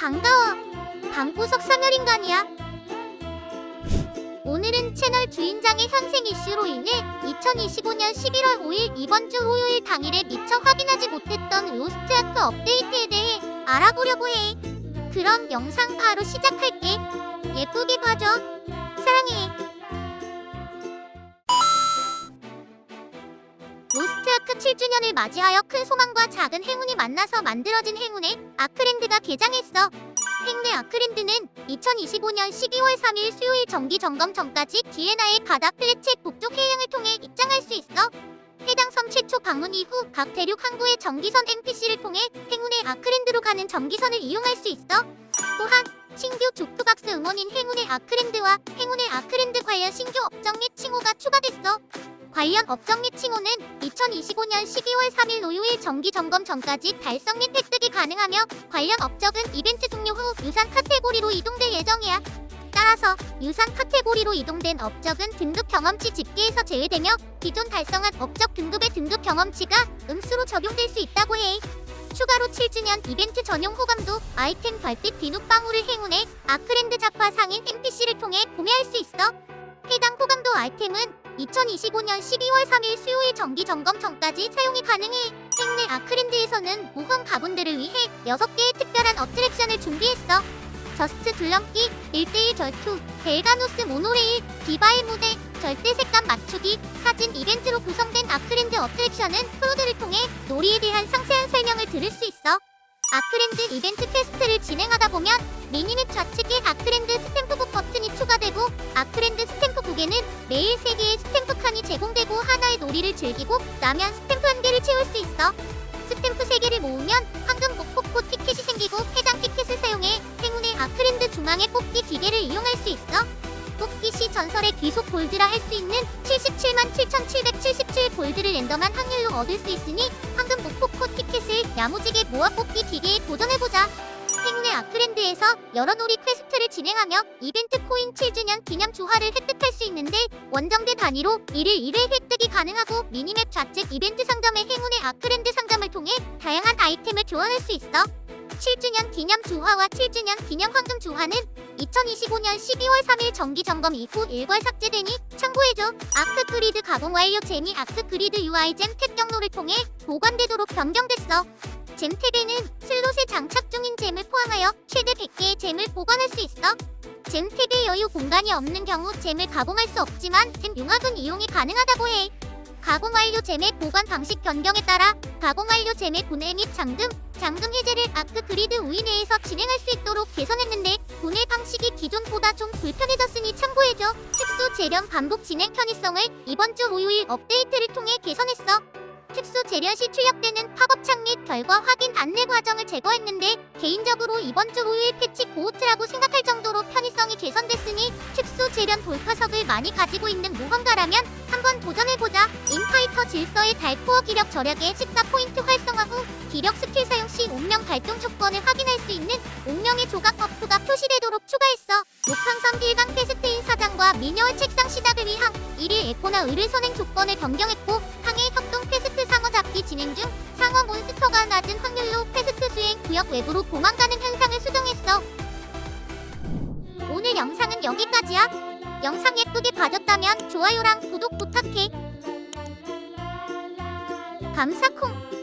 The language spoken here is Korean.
반가워. 방구석 사멸인간이야. 오늘은 채널 주인장의 현생 이슈로 인해 2025년 11월 5일 이번 주 토요일 당일에 미처 확인하지 못했던 로스트아크 업데이트에 대해 알아보려고 해. 그럼 영상 바로 시작할게. 예쁘게 봐줘. 사랑해. 로스트아크 7주년을 맞이하여 큰 소망과 작은 행운이 만나서 만들어진 행운의 아크랜드가 개장했어. 행운의 아크랜드는 2025년 12월 3일 수요일 정기 점검 전까지 기에나의 바다 플랫챗 북쪽 해양을 통해 입장할 수 있어. 해당 섬 최초 방문 이후 각 대륙 항구의 정기선 NPC를 통해 행운의 아크랜드로 가는 정기선을 이용할 수 있어. 또한 신규 조크박스 응원인 행운의 아크랜드와 행운의 아크랜드 관련 신규 업적 및 칭호가 추가됐어. 관련 업적 및 칭호는 2025년 12월 3일 노요일 정기 점검 전까지 달성 및 획득이 가능하며 관련 업적은 이벤트 종료 후 유산 카테고리로 이동될 예정이야. 따라서 유산 카테고리로 이동된 업적은 등급 경험치 집계에서 제외되며 기존 달성한 업적 등급의 등급 경험치가 음수로 적용될 수 있다고 해. 추가로 7주년 이벤트 전용 호감도 아이템 별빛 비눗방울을 행운해 아크랜드 자파 상인 NPC를 통해 구매할 수 있어. 해당 호감도 아이템은 2025년 12월 3일 수요일 정기 점검 전까지 사용이 가능해. 행운의 아크랜드에서는 모험 가분들을 위해 6개의 특별한 어트랙션을 준비했어. 저스트 줄넘기, 1대1 절투, 벨가노스 모노레일, 디바의 무대, 절대 색감 맞추기, 사진 이벤트로 구성된 아크랜드 어트랙션은 프로들을 통해 놀이에 대한 상세한 설명을 들을 수 있어. 아크랜드 이벤트 퀘스트를 진행하다 보면 미니맵 좌측에 아크랜드 스탬프북 버튼이 추가되고 아크랜드 스탬 프북에는 매일 3개의 스탬프 칸이 제공되고 하나의 놀이를 즐기고 나면 스탬프 한 개를 채울 수 있어. 스탬프 3개를 모으면 황금 목포코 티켓이 생기고 해당 티켓을 사용해 행운의 아크랜드 중앙의 뽑기 기계를 이용할 수 있어. 뽑기 시 전설의 귀속 골드라 할 수 있는 77만 7,777 골드를 랜덤한 확률로 얻을 수 있으니 황금 목포코 티켓을 야무지게 모아 뽑기 기계에 도전해보자. 아크랜드에서 여러 놀이 퀘스트를 진행하며 이벤트 코인 7주년 기념 주화를 획득할 수 있는데 원정대 단위로 1일 1회 획득이 가능하고 미니맵 좌측 이벤트 상점의 행운의 아크랜드 상점을 통해 다양한 아이템을 교환할 수 있어. 7주년 기념 주화와 7주년 기념 황금 주화는 2025년 12월 3일 정기 점검 이후 일괄 삭제되니 참고해줘. 아크 그리드 가공 완료 재미 아크 그리드 UI 잼 탭 경로를 통해 보관되도록 변경됐어. 잼 탭에는 슬롯에 장착 중인 잼을 포함하여 최대 100개의 잼을 보관할 수 있어. 잼 탭에 여유 공간이 없는 경우 잼을 가공할 수 없지만 잼 융합은 이용이 가능하다고 해. 가공 완료 잼의 보관 방식 변경에 따라 가공 완료 잼의 분해 및 잠금, 잠금 해제를 아크 그리드 우이 내에서 진행할 수 있도록 개선했는데 분해 방식이 기존보다 좀 불편해졌으니 참고해줘. 특수 재련 반복 진행 편의성을 이번 주 목요일 업데이트를 통해 개선했어. 특수 재련 시 출력되는 팝업 창및 결과 확인 안내 과정을 제거했는데 개인적으로 이번 주 목요일 패치 고호트라고 생각할 정도로 편의성이 개선됐으니 특수 재련 돌파석을 많이 가지고 있는 모험가라면 한번 도전해보자. 인파이터 질서의 달코어 기력 절약의 14 포인트 활성화 후 기력 스킬 사용 시 운명 발동 조건을 확인할 수 있는 운명의 조각 버프가 표시되도록 추가했어. 목항섬 일강 페스트인 사장과 미녀의 책상 시작을 위한 1일 에코나 의뢰 선행 조건을 변경했고 잡기 진행 중 상어 몬스터가 낮은 확률로 페스트 수행 구역 외부로 도망가는 현상을 수정했어. 오늘 영상은 여기까지야. 영상 예쁘게 봐줬다면 좋아요랑 구독 부탁해. 감사콩.